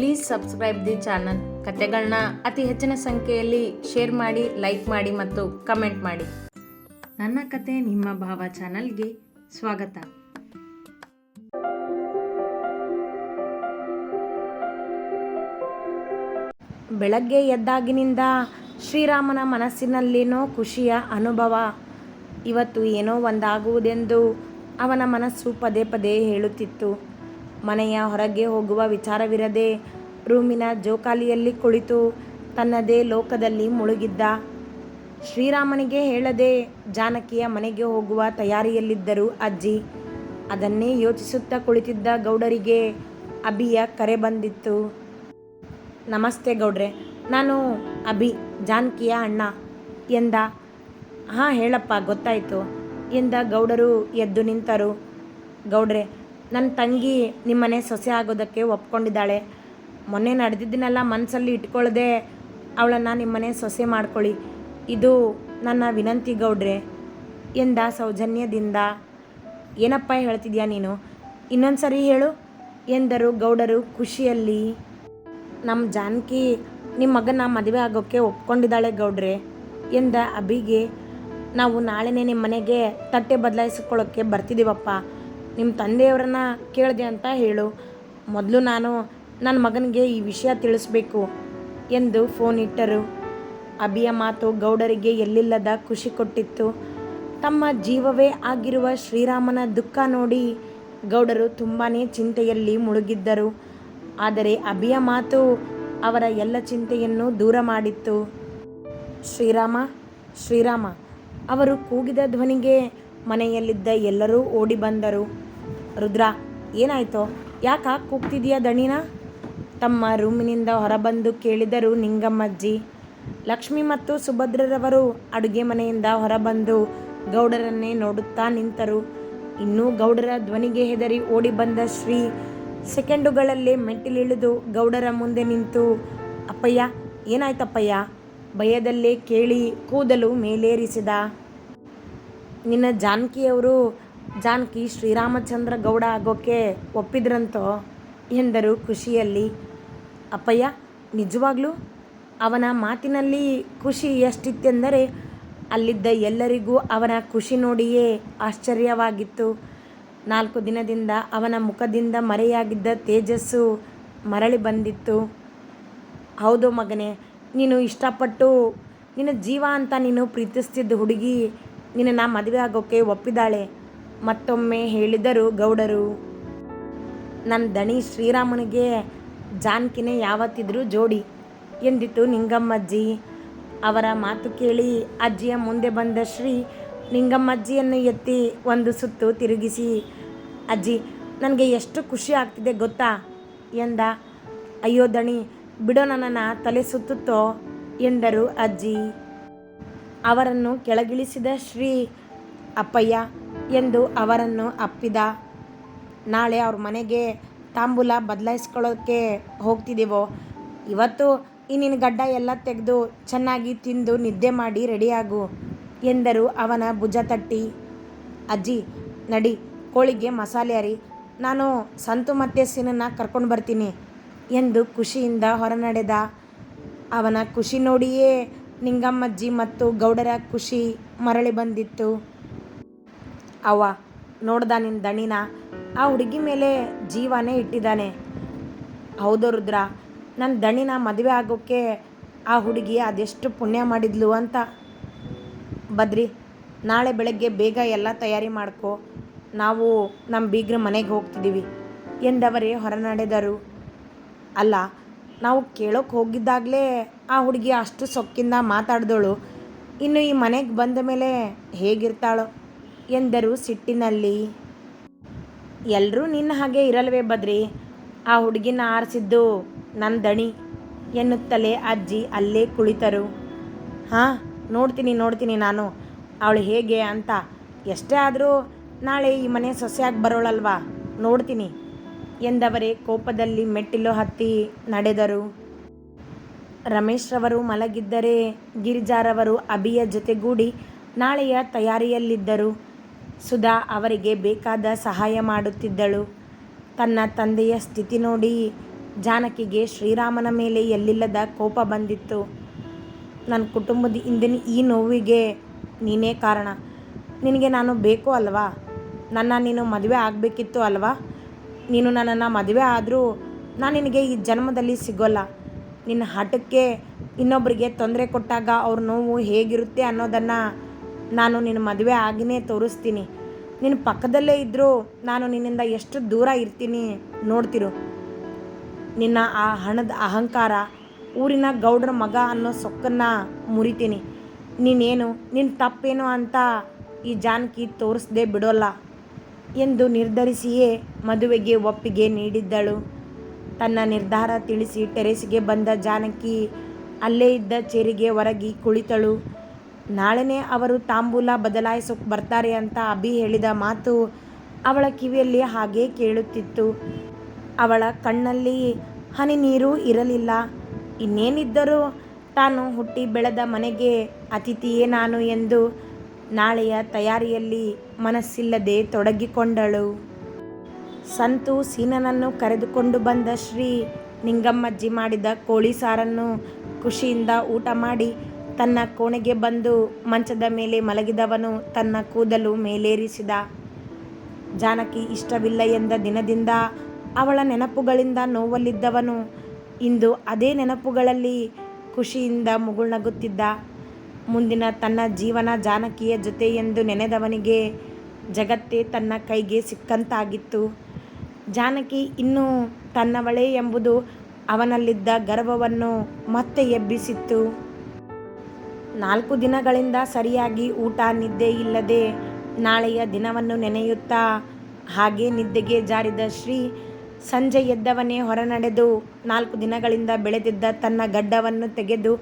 Please subscribe the channel ಕತೆಗಳನ್ನ ಅತಿ ಹೆಚ್ಚಿನ ಸಂಖ್ಯೆಯಲ್ಲಿ ಶೇರ್ ಮಾಡಿ ಲೈಕ್ ಮಾಡಿ ಮತ್ತು ಕಮೆಂಟ್ ಮಾಡಿ. ನನ್ನ ಕತೆ ನಿಮ್ಮ ಭಾವ ಚಾನಲ್ಗೆ ಸ್ವಾಗತ. ಬೆಳಗ್ಗೆ ಎದ್ದಾಗಿನಿಂದ ಶ್ರೀರಾಮನ ಮನಸ್ಸಿನಲ್ಲೇನೋ ಖುಷಿಯ ಅನುಭವ, ಇವತ್ತು ಏನೋ ಒಂದಾಗುವುದೆಂದು ಅವನ ಮನಸ್ಸು ಪದೇ ಪದೇ ಹೇಳುತ್ತಿತ್ತು. ಮನೆಯ ಹೊರಗೆ ಹೋಗುವ ವಿಚಾರವಿರದೆ ರೂಮಿನ ಜೋಕಾಲಿಯಲ್ಲಿ ಕುಳಿತು ತನ್ನದೇ ಲೋಕದಲ್ಲಿ ಮುಳುಗಿದ್ದ. ಶ್ರೀರಾಮನಿಗೆ ಹೇಳದೆ ಜಾನಕಿಯ ಮನೆಗೆ ಹೋಗುವ ತಯಾರಿಯಲ್ಲಿದ್ದರು ಅಜ್ಜಿ ಅದನ್ನೇ ಯೋಚಿಸುತ್ತಾ ಕುಳಿತಿದ್ದ ಗೌಡರಿಗೆ ಅಭಿಯ ಕರೆ ಬಂದಿತ್ತು. ನಮಸ್ತೆ ಗೌಡ್ರೆ, ನಾನು ಅಭಿ, ಜಾನಕಿಯ ಅಣ್ಣ ಎಂದ. ಹಾಂ, ಹೇಳಪ್ಪ, ಗೊತ್ತಾಯಿತು ಎಂದ ಗೌಡರು ಎದ್ದು ನಿಂತರು. ಗೌಡ್ರೆ ನನ್ನ ತಂಗಿ ನಿಮ್ಮನೆ ಸೊಸೆ ಆಗೋದಕ್ಕೆ ಒಪ್ಕೊಂಡಿದ್ದಾಳೆ. ಮೊನ್ನೆ ನಡೆದಿದ್ದನ್ನೆಲ್ಲ ಮನಸ್ಸಲ್ಲಿ ಇಟ್ಕೊಳ್ಳದೆ ಅವಳನ್ನು ನಿಮ್ಮನೆ ಸೊಸೆ ಮಾಡ್ಕೊಳ್ಳಿ. ಇದು ನನ್ನ ವಿನಂತಿ ಗೌಡ್ರೆ. ಎಂದ ಸೌಜನ್ಯದಿಂದ. ಏನಪ್ಪ ಹೇಳ್ತಿದ್ಯಾ ನೀನು? ಇನ್ನೊಂದು ಸರಿ ಹೇಳು, ಎಂದರು ಗೌಡರು ಖುಷಿಯಲ್ಲಿ. ನಮ್ಮ ಜಾನಕಿ ನಿಮ್ಮ ಮಗನ ಮದುವೆ ಆಗೋಕ್ಕೆ ಒಪ್ಕೊಂಡಿದ್ದಾಳೆ ಗೌಡ್ರೆ, ಎಂದ ಅಭಿಗೆ. ನಾವು ನಾಳೆನೇ ನಿಮ್ಮ ಮನೆಗೆ ತಟ್ಟೆ ಬದಲಾಯಿಸ್ಕೊಳ್ಳೋಕ್ಕೆ ಬರ್ತಿದ್ದೀವಪ್ಪ ನಿಮ್ಮ ತಂದೆಯವರನ್ನ ಕೇಳಿದೆ ಅಂತ ಹೇಳು. ಮೊದಲು ನಾನು ನನ್ನ ಮಗನಿಗೆ ಈ ವಿಷಯ ತಿಳಿಸ್ಬೇಕು ಎಂದು ಫೋನ್ ಇಟ್ಟರು. ಅಭಿಯ ಮಾತು ಗೌಡರಿಗೆ ಎಲ್ಲಿಲ್ಲದ ಖುಷಿ ಕೊಟ್ಟಿತ್ತು. ತಮ್ಮ ಜೀವವೇ ಆಗಿರುವ ಶ್ರೀರಾಮನ ದುಃಖ ನೋಡಿ ಗೌಡರು ತುಂಬಾ ಚಿಂತೆಯಲ್ಲಿ ಮುಳುಗಿದ್ದರು. ಆದರೆ ಅಭಿಯ ಮಾತು ಅವರ ಎಲ್ಲ ಚಿಂತೆಯನ್ನು ದೂರ ಮಾಡಿತ್ತು. ಶ್ರೀರಾಮ ಶ್ರೀರಾಮ, ಅವರು ಕೂಗಿದ ಧ್ವನಿಗೆ ಮನೆಯಲ್ಲಿದ್ದ ಎಲ್ಲರೂ ಓಡಿ ಬಂದರು. ರುದ್ರ, ಏನಾಯ್ತೋ? ಯಾಕ ಕೂಗ್ತಿದೀಯ ದಣಿನ? ತಮ್ಮ ರೂಮಿನಿಂದ ಹೊರಬಂದು ಕೇಳಿದರು ನಿಂಗಮ್ಮಜ್ಜಿ. ಲಕ್ಷ್ಮಿ ಮತ್ತು ಸುಭದ್ರರವರು ಅಡುಗೆ ಮನೆಯಿಂದ ಹೊರಬಂದು ಗೌಡರನ್ನೇ ನೋಡುತ್ತಾ ನಿಂತರು. ಇನ್ನೂ ಗೌಡರ ಧ್ವನಿಗೆ ಹೆದರಿ ಓಡಿ ಬಂದ ಶ್ರೀ ಸೆಕೆಂಡುಗಳಲ್ಲೇ ಮೆಟ್ಟಿಲಿಳಿದು ಗೌಡರ ಮುಂದೆ ನಿಂತು, ಅಪ್ಪಯ್ಯ, ಏನಾಯ್ತಪ್ಪಯ್ಯ? ಭಯದಲ್ಲೇ ಕೇಳಿ ಕೂದಲು ಮೇಲೇರಿಸಿದ. ನಿನ್ನ ಜಾನಕಿಯವರು ಜಾನಕಿ ಶ್ರೀರಾಮಚಂದ್ರ ಗೌಡ ಆಗೋಕ್ಕೆ ಒಪ್ಪಿದ್ರಂತೋ ಎಂದರು ಖುಷಿಯಲ್ಲಿ. ಅಪ್ಪಯ್ಯ, ನಿಜವಾಗ್ಲೂ? ಅವನ ಮಾತಿನಲ್ಲಿ ಖುಷಿ ಎಷ್ಟಿತ್ತೆಂದರೆ ಅಲ್ಲಿದ್ದ ಎಲ್ಲರಿಗೂ ಅವನ ಖುಷಿ ನೋಡಿಯೇ ಆಶ್ಚರ್ಯವಾಗಿತ್ತು. ನಾಲ್ಕು ದಿನದಿಂದ ಅವನ ಮುಖದಿಂದ ಮರೆಯಾಗಿದ್ದ ತೇಜಸ್ಸು ಮರಳಿ ಬಂದಿತ್ತು. ಹೌದು ಮಗನೇ, ನೀನು ಇಷ್ಟಪಟ್ಟು ನಿನ್ನ ಜೀವ ಅಂತ ನೀನು ಪ್ರೀತಿಸ್ತಿದ್ದ ಹುಡುಗಿ ನಿನ್ನ ಮದುವೆ ಆಗೋಕ್ಕೆ ಒಪ್ಪಿದ್ದಾಳೆ. ಮತ್ತೊಮ್ಮೆ ಹೇಳಿದರು ಗೌಡರು. ನನ್ನ ದಣಿ ಶ್ರೀರಾಮನಿಗೆ ಜಾನಕಿನೇ ಯಾವತ್ತಿದ್ರೂ ಜೋಡಿ ಎಂದಿತು ನಿಂಗಮ್ಮಜ್ಜಿ. ಅವರ ಮಾತು ಕೇಳಿ ಅಜ್ಜಿಯ ಮುಂದೆ ಬಂದ ಶ್ರೀ ನಿಂಗಮ್ಮಜ್ಜಿಯನ್ನು ಎತ್ತಿ ಒಂದು ಸುತ್ತು ತಿರುಗಿಸಿ, ಅಜ್ಜಿ, ನನಗೆ ಎಷ್ಟು ಖುಷಿ ಆಗ್ತಿದೆ ಗೊತ್ತಾ? ಎಂದ. ಅಯ್ಯೋ ದಣಿ, ಬಿಡೋ ನನ್ನನ್ನು, ತಲೆ ಸುತ್ತುತ್ತೋ? ಎಂದರು ಅಜ್ಜಿ. ಅವರನ್ನು ಕೆಳಗಿಳಿಸಿದ ಶ್ರೀ ಅಪ್ಪಯ್ಯ ಎಂದು ಅವರನ್ನು ಅಪ್ಪಿದ. ನಾಳೆ ಅವ್ರ ಮನೆಗೆ ತಾಂಬೂಲ ಬದಲಾಯಿಸ್ಕೊಳ್ಳೋಕ್ಕೆ ಹೋಗ್ತಿದ್ದೀವೋ ಇವತ್ತು ಈ ನಿನ್ನ ಗಡ್ಡ ಎಲ್ಲ ತೆಗೆದು ಚೆನ್ನಾಗಿ ತಿಂದು ನಿದ್ದೆ ಮಾಡಿ ರೆಡಿಯಾಗು ಎಂದರು ಅವನ ಭುಜ ತಟ್ಟಿ. ಅಜ್ಜಿ, ನಡಿ, ಕೋಳಿಗೆ ಮಸಾಲೆ ಅರಿ. ನಾನು ಸಂತು ಮತ್ತೆ ಸಿನನ್ನ ಕರ್ಕೊಂಡು ಬರ್ತೀನಿ ಎಂದು ಖುಷಿಯಿಂದ ಹೊರನಡೆದ. ಅವನ ಖುಷಿ ನೋಡಿಯೇ ನಿಂಗಮ್ಮಜ್ಜಿ ಮತ್ತು ಗೌಡರ ಖುಷಿ ಮರಳಿ ಬಂದಿತ್ತು. ಅವ ನೋಡ್ದ ನಿನ್ನ ದಣಿನ? ಆ ಹುಡುಗಿ ಮೇಲೆ ಜೀವನೇ ಇಟ್ಟಿದ್ದಾನೆ. ಹೌದು ರುದ್ರ ನನ್ನ ದಣಿನ ಮದುವೆ ಆಗೋಕ್ಕೆ ಆ ಹುಡುಗಿ ಅದೆಷ್ಟು ಪುಣ್ಯ ಮಾಡಿದ್ಲು ಅಂತ. ಬದ್ರಿ ನಾಳೆ ಬೆಳಗ್ಗೆ ಬೇಗ ಎಲ್ಲ ತಯಾರಿ ಮಾಡ್ಕೊ. ನಾವು ನಮ್ಮ ಬೀಗ್ರ ಮನೆಗೆ ಹೋಗ್ತಿದ್ದೀವಿ ಎಂದವರೇ ಹೊರನಡೆದರು. ಅಲ್ಲ ನಾವು ಕೇಳೋಕೆ ಹೋಗಿದ್ದಾಗಲೇ ಆ ಹುಡುಗಿ ಅಷ್ಟು ಸೊಕ್ಕಿಂದ ಮಾತಾಡಿದಳು. ಇನ್ನು ಈ ಮನೆಗೆ ಬಂದ ಮೇಲೆ ಹೇಗಿರ್ತಾಳೋ ಎಂದರು ಸಿಟ್ಟಿನಲ್ಲಿ. ಎಲ್ಲರೂ ನಿನ್ನ ಹಾಗೆ ಇರಲ್ವೇ ಬದ್ರಿ? ಆ ಹುಡುಗಿನ ಆರಿಸಿದ್ದು ನನ್ನ ದಣಿ ಎನ್ನುತ್ತಲೇ ಅಜ್ಜಿ ಅಲ್ಲೇ ಕುಳಿತರು. ಹಾಂ, ನೋಡ್ತೀನಿ ನೋಡ್ತೀನಿ ನಾನು. ಅವಳು ಹೇಗೆ ಅಂತ. ಎಷ್ಟೇ ಆದರೂ ನಾಳೆ ಈ ಮನೆ ಸೊಸೆಯಾಗಿ ಬರೋಳಲ್ವಾ? ನೋಡ್ತೀನಿ. ಎಂದವರೇ ಕೋಪದಲ್ಲಿ ಮೆಟ್ಟಿಲು ಹತ್ತಿ ನಡೆದರು. ರಮೇಶ್ರವರು ಮಲಗಿದ್ದರೆ ಗಿರಿಜಾರವರು ಅಭಿಯ ಜೊತೆಗೂಡಿ ನಾಳೆಯ ತಯಾರಿಯಲ್ಲಿದ್ದರು. ಸುಧಾ ಅವರಿಗೆ ಬೇಕಾದ ಸಹಾಯ ಮಾಡುತ್ತಿದ್ದಳು. ತನ್ನ ತಂದೆಯ ಸ್ಥಿತಿ ನೋಡಿ ಜಾನಕಿಗೆ ಶ್ರೀರಾಮನ ಮೇಲೆ ಎಲ್ಲಿಲ್ಲದ ಕೋಪ ಬಂದಿತ್ತು. ನನ್ನ ಕುಟುಂಬದ ಹಿಂದಿನ ಈ ನೋವಿಗೆ ನೀನೇ ಕಾರಣ. ನಿನಗೆ ನಾನು ಬೇಕು ಅಲ್ವಾ? ನನ್ನ ನೀನು ಮದುವೆ ಆಗಬೇಕಿತ್ತು ಅಲ್ವಾ? ನೀನು ನನ್ನನ್ನು ಮದುವೆ ಆದರೂ ನಾನು ನಿನಗೆ ಈ ಜನ್ಮದಲ್ಲಿ ಸಿಗೋಲ್ಲ. ನಿನ್ನ ಹಠಕ್ಕೆ ಇನ್ನೊಬ್ಬರಿಗೆ ತೊಂದರೆ ಕೊಟ್ಟಾಗ ಅವ್ರ ನೋವು ಹೇಗಿರುತ್ತೆ ಅನ್ನೋದನ್ನು ನಾನು ನಿನ್ನ ಮದುವೆ ಆಗಿನೇ ತೋರಿಸ್ತೀನಿ. ನಿನ್ನ ಪಕ್ಕದಲ್ಲೇ ಇದ್ದರೂ ನಾನು ನಿನ್ನಿಂದ ಎಷ್ಟು ದೂರ ಇರ್ತೀನಿ ನೋಡ್ತಿರು. ನಿನ್ನ ಆ ಹಣದ ಅಹಂಕಾರ, ಊರಿನ ಗೌಡ್ರ ಮಗ ಅನ್ನೋ ಸೊಕ್ಕನ್ನು ಮುರಿತೀನಿ. ನೀನೇನು ನಿನ್ನ ತಪ್ಪೇನು ಅಂತ ಈ ಜಾನಕಿ ತೋರಿಸ್ದೆ ಬಿಡೋಲ್ಲ. ಎಂದು ನಿರ್ಧರಿಸಿಯೇ ಮದುವೆಗೆ ಒಪ್ಪಿಗೆ ನೀಡಿದ್ದಳು. ತನ್ನ ನಿರ್ಧಾರ ತಿಳಿಸಿ ಟೆರೆಸ್ಗೆ ಬಂದ ಜಾನಕಿ ಅಲ್ಲೇ ಇದ್ದ ಚೇರಿಗೆ ಹೊರಗಿ ಕುಳಿತಳು. ನಾಳೆನೇ ಅವರು ತಾಂಬೂಲ ಬದಲಾಯಿಸೋಕೆ ಬರ್ತಾರೆ ಅಂತ ಅಭಿ ಹೇಳಿದ ಮಾತು ಅವಳ ಕಿವಿಯಲ್ಲಿ ಹಾಗೇ ಕೇಳುತ್ತಿತ್ತು. ಅವಳ ಕಣ್ಣಲ್ಲಿ ಹನಿ ನೀರು ಇರಲಿಲ್ಲ. ಇನ್ನೇನಿದ್ದರೂ ತಾನು ಹುಟ್ಟಿ ಬೆಳೆದ ಮನೆಗೆ ಅತಿಥಿಯೇ ನಾನು ಎಂದು ನಾಳೆಯ ತಯಾರಿಯಲ್ಲಿ ಮನಸ್ಸಿಲ್ಲದೆ ತೊಡಗಿಕೊಂಡಳು. ಸಂತು ಸೀನನನ್ನು ಕರೆದುಕೊಂಡು ಬಂದ ಶ್ರೀ ನಿಂಗಮ್ಮಜ್ಜಿ ಮಾಡಿದ ಕೋಳಿ ಸಾರನ್ನು ಖುಷಿಯಿಂದ ಊಟ ಮಾಡಿ ತನ್ನ ಕೋಣೆಗೆ ಬಂದು ಮಂಚದ ಮೇಲೆ ಮಲಗಿದವನು ತನ್ನ ಕೂದಲು ಮೇಲೇರಿಸಿದ. ಜಾನಕಿ ಇಷ್ಟವಿಲ್ಲ ಎಂದ ದಿನದಿಂದ ಅವಳ ನೆನಪುಗಳಿಂದ ನೋವಲ್ಲಿದ್ದವನು ಇಂದು ಅದೇ ನೆನಪುಗಳಲ್ಲಿ ಖುಷಿಯಿಂದ ಮುಗುಳ್ನಗುತ್ತಿದ್ದ. ಮುಂದಿನ ತನ್ನ ಜೀವನ ಜಾನಕಿಯ ಜೊತೆ ಎಂದು ನೆನೆದವನಿಗೆ ಜಗತ್ತೇ ತನ್ನ ಕೈಗೆ ಸಿಕ್ಕಂತಾಗಿತ್ತು. ಜಾನಕಿ ಇನ್ನೂ ತನ್ನವಳೇ ಎಂಬುದು ಅವನಲ್ಲಿದ್ದ ಗರ್ವವನ್ನು ಮತ್ತೆ ಎಬ್ಬಿಸಿತ್ತು. ನಾಲ್ಕು ದಿನಗಳಿಂದ ಸರಿಯಾಗಿ ಊಟ, ನಿದ್ದೆ ಇಲ್ಲದೆ ನಾಳೆಯ ದಿನವನ್ನು ನೆನೆಯುತ್ತಾ ಹಾಗೆ ನಿದ್ದೆಗೆ ಜಾರಿದ ಶ್ರೀ ಸಂಜೆ ಎದ್ದವನೇ ಹೊರನಡೆದು ನಾಲ್ಕು ದಿನಗಳಿಂದ ಬೆಳೆದಿದ್ದ ತನ್ನ ಗಡ್ಡವನ್ನು ತೆಗೆದು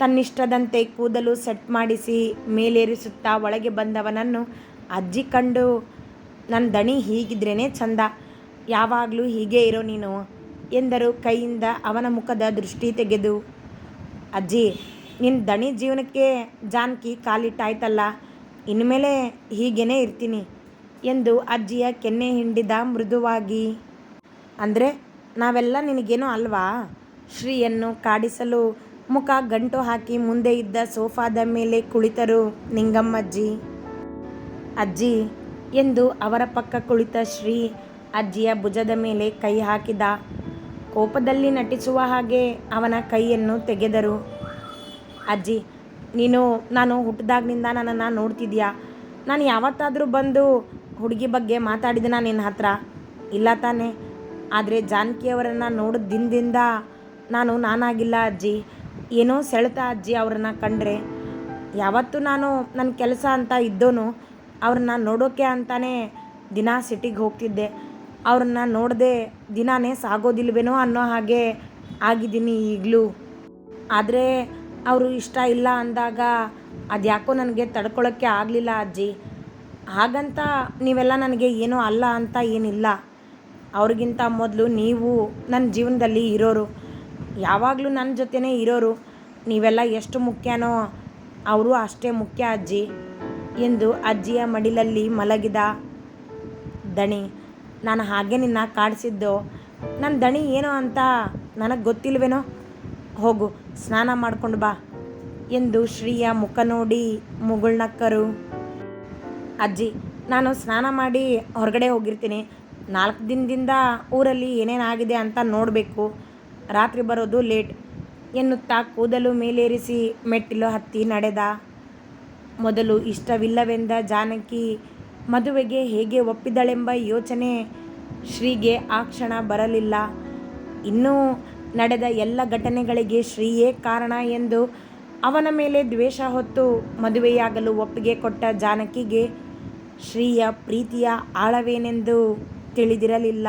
ತನ್ನಿಷ್ಟದಂತೆ ಕೂದಲು ಸೆಟ್ ಮಾಡಿಸಿ ಮೇಲೇರಿಸುತ್ತಾ ಒಳಗೆ ಬಂದವನನ್ನು ಅಜ್ಜಿ ಕಂಡು ನನ್ನ ದಣಿ ಹೀಗಿದ್ರೇ ಚಂದ, ಯಾವಾಗಲೂ ಹೀಗೆ ಇರೋ ನೀನು ಎಂದರು ಕೈಯಿಂದ ಅವನ ಮುಖದ ದೃಷ್ಟಿ ತೆಗೆದು. ಅಜ್ಜಿ ನಿನ್ನ ದಣಿ ಜೀವನಕ್ಕೆ ಜಾನಕಿ ಕಾಲಿಟ್ಟಾಯ್ತಲ್ಲ, ಇನ್ಮೇಲೆ ಹೀಗೇನೆ ಇರ್ತೀನಿ ಎಂದು ಅಜ್ಜಿಯ ಕೆನ್ನೆ ಹಿಂಡಿದ ಮೃದುವಾಗಿ. ಅಂದರೆ ನಾವೆಲ್ಲ ನಿನಗೇನೋ ಅಲ್ವಾ? ಶ್ರೀಯನ್ನು ಕಾಡಿಸಲು ಮುಖ ಗಂಟು ಹಾಕಿ ಮುಂದೆ ಇದ್ದ ಸೋಫಾದ ಮೇಲೆ ಕುಳಿತರು ನಿಂಗಮ್ಮಜ್ಜಿ. ಅಜ್ಜಿ, ಎಂದು ಅವರ ಪಕ್ಕ ಕುಳಿತ ಶ್ರೀ ಅಜ್ಜಿಯ ಭುಜದ ಮೇಲೆ ಕೈ ಹಾಕಿದ. ಕೋಪದಲ್ಲಿ ನಟಿಸುವ ಹಾಗೆ ಅವನ ಕೈಯನ್ನು ತೆಗೆದರು. ಅಜ್ಜಿ, ನೀನು, ನಾನು ಹುಟ್ಟಿದಾಗ್ನಿಂದ ನನ್ನನ್ನು ನೋಡ್ತಿದ್ಯಾ? ನಾನು ಯಾವತ್ತಾದರೂ ಬಂದು ಹುಡುಗಿ ಬಗ್ಗೆ ಮಾತಾಡಿದನ ನಿನ್ನ ಹತ್ರ. ಇಲ್ಲ ತಾನೇ. ಆದರೆ ಜಾನಕಿಯವರನ್ನು ನೋಡಿದ ದಿನದಿಂದ ನಾನು ನಾನಾಗಿಲ್ಲ ಅಜ್ಜಿ. ಏನೋ ಸೆಳೆತ ಅಜ್ಜಿ ಅವ್ರನ್ನ ಕಂಡ್ರೆ, ಯಾವತ್ತು ನಾನು ನನ್ನ ಕೆಲಸ ಅಂತ ಇದ್ದೋನು, ಅವ್ರನ್ನ ನೋಡೋಕೆ ಅಂತಾನೆ ದಿನ ಸಿಟಿಗೆ ಹೋಗ್ತಿದ್ದೆ. ಅವ್ರನ್ನ ನೋಡದೆ ದಿನಾನೇ ಸಾಗೋದಿಲ್ವೇನೋ ಅನ್ನೋ ಹಾಗೆ ಆಗಿದ್ದೀನಿ ಈಗಲೂ. ಆದರೆ ಅವರು ಇಷ್ಟ ಇಲ್ಲ ಅಂದಾಗ ಅದ್ಯಾಕೋ ನನಗೆ ತಡ್ಕೊಳ್ಳೋಕ್ಕೆ ಆಗಲಿಲ್ಲ ಅಜ್ಜಿ. ಹಾಗಂತ ನೀವೆಲ್ಲ ನನಗೆ ಏನೂ ಅಲ್ಲ ಅಂತ ಏನಿಲ್ಲ. ಅವ್ರಿಗಿಂತ ಮೊದಲು ನೀವು ನನ್ನ ಜೀವನದಲ್ಲಿ ಇರೋರು. ಯಾವಾಗಲೂ ನನ್ನ ಜೊತೆನೇ ಇರೋರು, ನೀವೆಲ್ಲ ಎಷ್ಟು ಮುಖ್ಯನೋ ಅವರು ಅಷ್ಟೇ ಮುಖ್ಯ ಅಜ್ಜಿ ಎಂದು ಅಜ್ಜಿಯ ಮಡಿಲಲ್ಲಿ ಮಲಗಿದ ದಣಿ. ನಾನು ಹಾಗೆ ನಿನ್ನ ಕಾಡಿಸಿದ್ದು. ನನ್ನ ದಣಿ ಏನೋ ಅಂತ ನನಗೆ ಗೊತ್ತಿಲ್ವೇನೋ? ಹೋಗು, ಸ್ನಾನ ಮಾಡ್ಕೊಂಡು ಬಾ ಎಂದು ಶ್ರೀಯ ಮುಖ ನೋಡಿ ಮುಗುಳ್ನಕ್ಕರು. ಅಜ್ಜಿ, ನಾನು ಸ್ನಾನ ಮಾಡಿ ಹೊರಗಡೆ ಹೋಗಿರ್ತೀನಿ. ನಾಲ್ಕು ದಿನದಿಂದ ಊರಲ್ಲಿ ಏನೇನಾಗಿದೆ ಅಂತ ನೋಡಬೇಕು. ರಾತ್ರಿ ಬರೋದು ಲೇಟ್. ಎನ್ನುತ್ತಾ ಕೂದಲು ಮೇಲೇರಿಸಿ ಮೆಟ್ಟಿಲು ಹತ್ತಿ ನಡೆದ. ಮೊದಲು ಇಷ್ಟವಿಲ್ಲವೆಂದ ಜಾನಕಿ ಮದುವೆಗೆ ಹೇಗೆ ಒಪ್ಪಿದಳೆಂಬ ಯೋಚನೆ ಶ್ರೀಗೆ ಆ ಕ್ಷಣ ಬರಲಿಲ್ಲ. ಇನ್ನೂ ನಡೆದ ಎಲ್ಲ ಘಟನೆಗಳಿಗೆ ಶ್ರೀಯೇ ಕಾರಣ ಎಂದು ಅವನ ಮೇಲೆ ದ್ವೇಷ ಹೊತ್ತು ಮದುವೆಯಾಗಲು ಒಪ್ಪಿಗೆ ಕೊಟ್ಟ ಜಾನಕಿಗೆ ಶ್ರೀಯ ಪ್ರೀತಿಯ ಆಳವೇನೆಂದು ತಿಳಿದಿರಲಿಲ್ಲ.